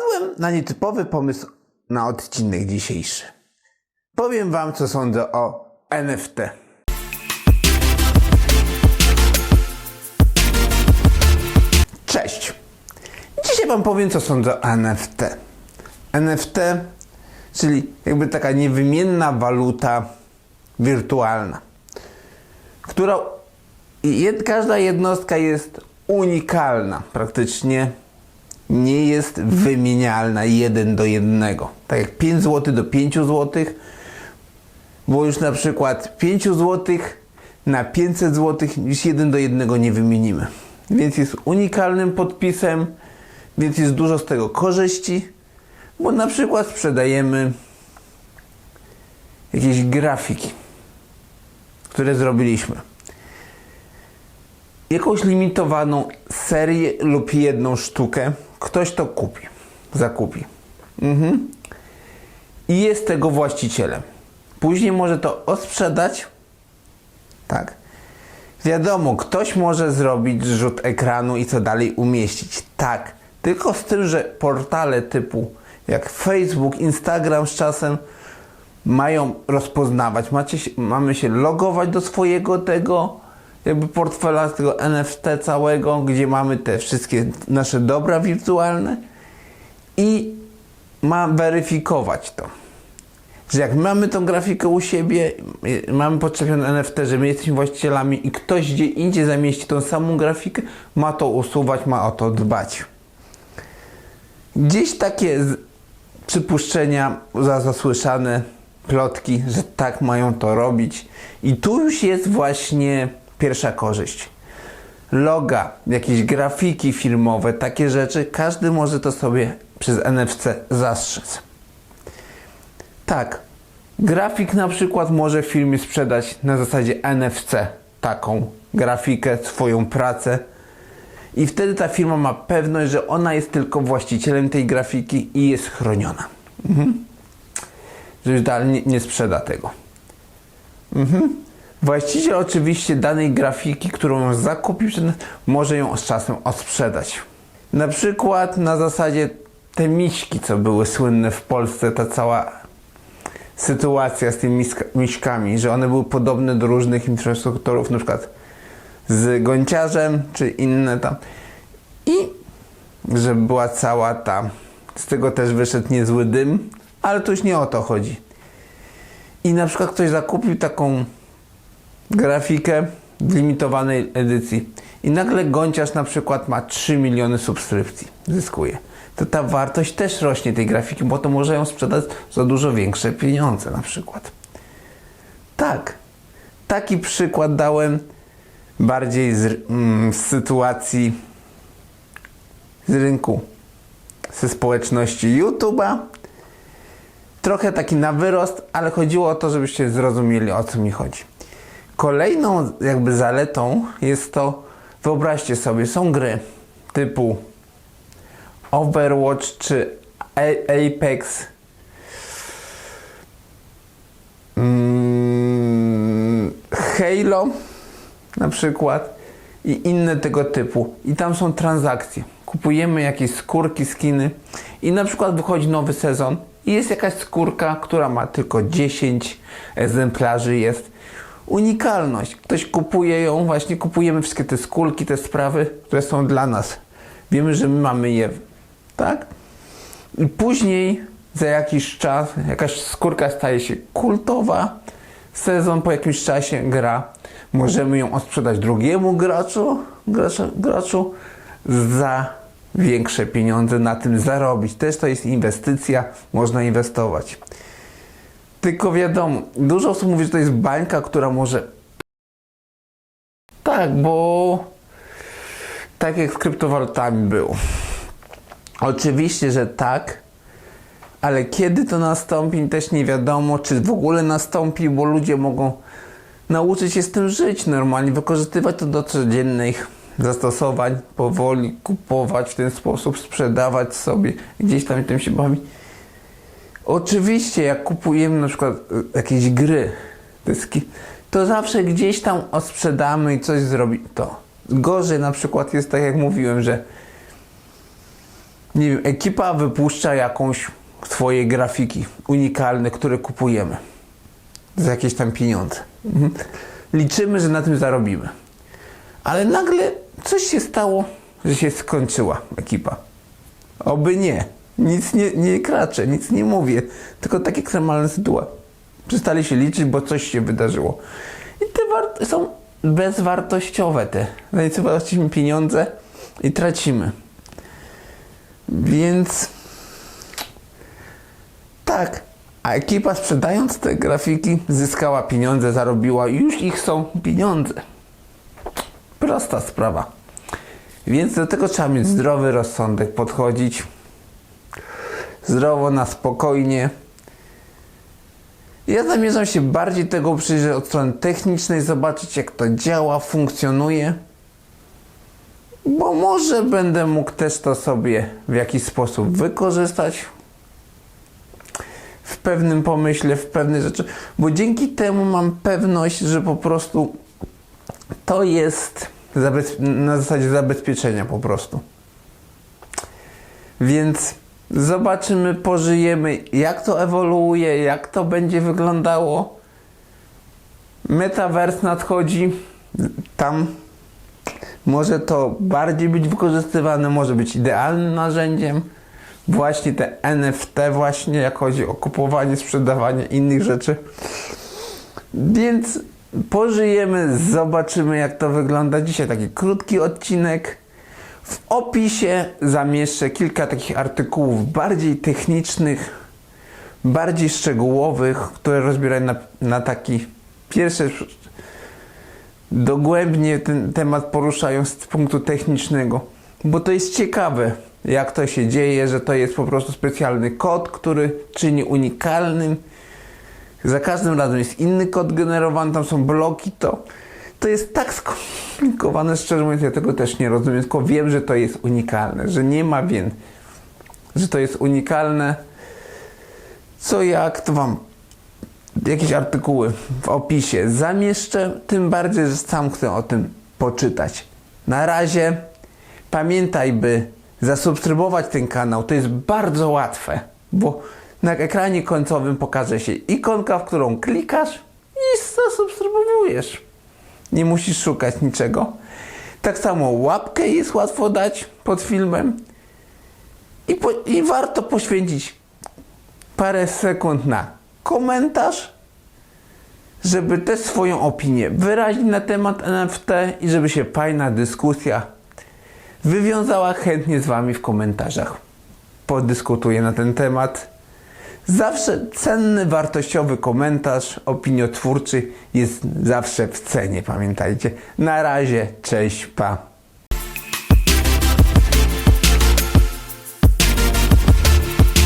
Wpadłem na nietypowy pomysł na odcinek dzisiejszy. Powiem wam, co sądzę o NFT. Cześć. Dzisiaj wam powiem, co sądzę o NFT. NFT, czyli jakby taka niewymienna waluta wirtualna, która każda jednostka jest unikalna, praktycznie nie jest wymienialna jeden do jednego. Tak jak 5 zł do 5 zł, bo już na przykład 5 zł na 500 zł już jeden do jednego nie wymienimy. Więc jest unikalnym podpisem, więc jest dużo z tego korzyści, bo na przykład sprzedajemy jakieś grafiki, które zrobiliśmy. Jakąś limitowaną serię lub jedną sztukę, ktoś to kupi, zakupi. Mhm. I jest tego właścicielem. Później może to odsprzedać. Tak. Wiadomo, ktoś może zrobić rzut ekranu i co dalej umieścić. Tak. Tylko z tym, że portale typu jak Facebook, Instagram z czasem mają rozpoznawać. Macie, mamy się logować do swojego tego jakby portfela, tego NFT całego, gdzie mamy te wszystkie nasze dobra wirtualne i ma weryfikować to. Że jak mamy tą grafikę u siebie, y, mamy podczepione NFT, że my jesteśmy właścicielami i ktoś gdzie indziej zamieści tą samą grafikę, ma to usuwać, ma o to dbać. Gdzieś takie przypuszczenia za zasłyszane plotki, że tak mają to robić. I tu już jest właśnie pierwsza korzyść. Loga, jakieś grafiki filmowe, takie rzeczy, każdy może to sobie przez NFC zastrzec. Tak, grafik na przykład może w filmie sprzedać na zasadzie NFC taką grafikę, swoją pracę. I wtedy ta firma ma pewność, że ona jest tylko właścicielem tej grafiki i jest chroniona. Mhm. Że już dalej nie, nie sprzeda tego. Mhm. Właściciel oczywiście danej grafiki, którą zakupił, może ją z czasem odsprzedać. Na przykład na zasadzie te miśki, co były słynne w Polsce, ta cała sytuacja z tymi miśkami, że one były podobne do różnych infrastrukturów, na przykład z gąciarzem, czy inne tam. I że była cała ta, z tego też wyszedł niezły dym, ale tu już nie o to chodzi. I na przykład ktoś zakupił taką grafikę w limitowanej edycji i nagle gąciarz na przykład ma 3 miliony subskrypcji, zyskuje. To ta wartość też rośnie tej grafiki, bo to może ją sprzedać za dużo większe pieniądze na przykład. Tak, taki przykład dałem bardziej z, mm, z sytuacji z rynku, ze społeczności YouTube'a. Trochę taki na wyrost, ale chodziło o to, żebyście zrozumieli o co mi chodzi. Kolejną jakby zaletą jest to, wyobraźcie sobie, są gry typu Overwatch czy Apex, mm, Halo na przykład i inne tego typu. I tam są transakcje. Kupujemy jakieś skórki, skiny i na przykład wychodzi nowy sezon i jest jakaś skórka, która ma tylko 10 egzemplarzy jest. Unikalność. Ktoś kupuje ją, właśnie kupujemy wszystkie te skórki, te sprawy, które są dla nas. Wiemy, że my mamy je, tak? I później za jakiś czas jakaś skórka staje się kultowa. Sezon po jakimś czasie gra. Możemy ją odsprzedać drugiemu graczu, graczu, graczu za większe pieniądze, na tym zarobić. Też to jest inwestycja, można inwestować. Tylko wiadomo, dużo osób mówi, że to jest bańka, która może. Tak, bo tak jak z kryptowalutami było. Oczywiście, że tak, ale kiedy to nastąpi, też nie wiadomo, czy w ogóle nastąpi, bo ludzie mogą nauczyć się z tym żyć normalnie, wykorzystywać to do codziennych zastosowań, powoli kupować w ten sposób, sprzedawać sobie, gdzieś tam tym się bawi. Oczywiście, jak kupujemy na przykład y, jakieś gry, dyski, to zawsze gdzieś tam odsprzedamy i coś zrobi to. Gorzej na przykład jest tak, jak mówiłem, że nie wiem, ekipa wypuszcza jakąś swoje grafiki unikalne, które kupujemy za jakieś tam pieniądze. Mhm. Liczymy, że na tym zarobimy. Ale nagle coś się stało, że się skończyła ekipa. Oby nie. Nic nie, nie kraczę, nic nie mówię. Tylko takie ekstremalne sytuacje. Przestali się liczyć, bo coś się wydarzyło. I te są bezwartościowe te. Nic płacimy pieniądze i tracimy. Więc tak. A ekipa sprzedając te grafiki zyskała pieniądze, zarobiła już ich są pieniądze. Prosta sprawa. Więc do tego trzeba mieć zdrowy rozsądek, podchodzić zdrowo, na spokojnie. Ja zamierzam się bardziej tego przyjrzeć od strony technicznej, zobaczyć jak to działa, funkcjonuje. Bo może będę mógł też to sobie w jakiś sposób wykorzystać w pewnym pomyśle, w pewnej rzeczy, bo dzięki temu mam pewność, że po prostu to jest na zasadzie zabezpieczenia po prostu. Więc zobaczymy, pożyjemy, jak to ewoluuje, jak to będzie wyglądało. Metaverse nadchodzi. Tam może to bardziej być wykorzystywane, może być idealnym narzędziem. Właśnie te NFT, właśnie jak chodzi o kupowanie, sprzedawanie innych rzeczy. Więc pożyjemy, zobaczymy jak to wygląda. Dzisiaj taki krótki odcinek. W opisie zamieszczę kilka takich artykułów bardziej technicznych, bardziej szczegółowych, które rozbierają na, na taki pierwszy dogłębnie ten temat poruszają z punktu technicznego, bo to jest ciekawe, jak to się dzieje, że to jest po prostu specjalny kod, który czyni unikalnym. Za każdym razem jest inny kod generowany, tam są bloki, to, to jest tak skomplikowane, szczerze mówiąc, ja tego też nie rozumiem, tylko wiem, że to jest unikalne, że nie ma więc, że to jest unikalne. Co jak, to wam jakieś artykuły w opisie zamieszczę, tym bardziej, że sam chcę o tym poczytać. Na razie pamiętaj, by zasubskrybować ten kanał. To jest bardzo łatwe, bo na ekranie końcowym pokaże się ikonka, w którą klikasz i zasubskrybujesz. Nie musisz szukać niczego. Tak samo łapkę jest łatwo dać pod filmem i, po, i warto poświęcić parę sekund na komentarz, żeby też swoją opinię wyrazić na temat NFT i żeby się fajna dyskusja wywiązała chętnie z Wami w komentarzach. Podyskutuję na ten temat. Zawsze cenny, wartościowy komentarz opiniotwórczy jest zawsze w cenie, pamiętajcie. Na razie, cześć, pa.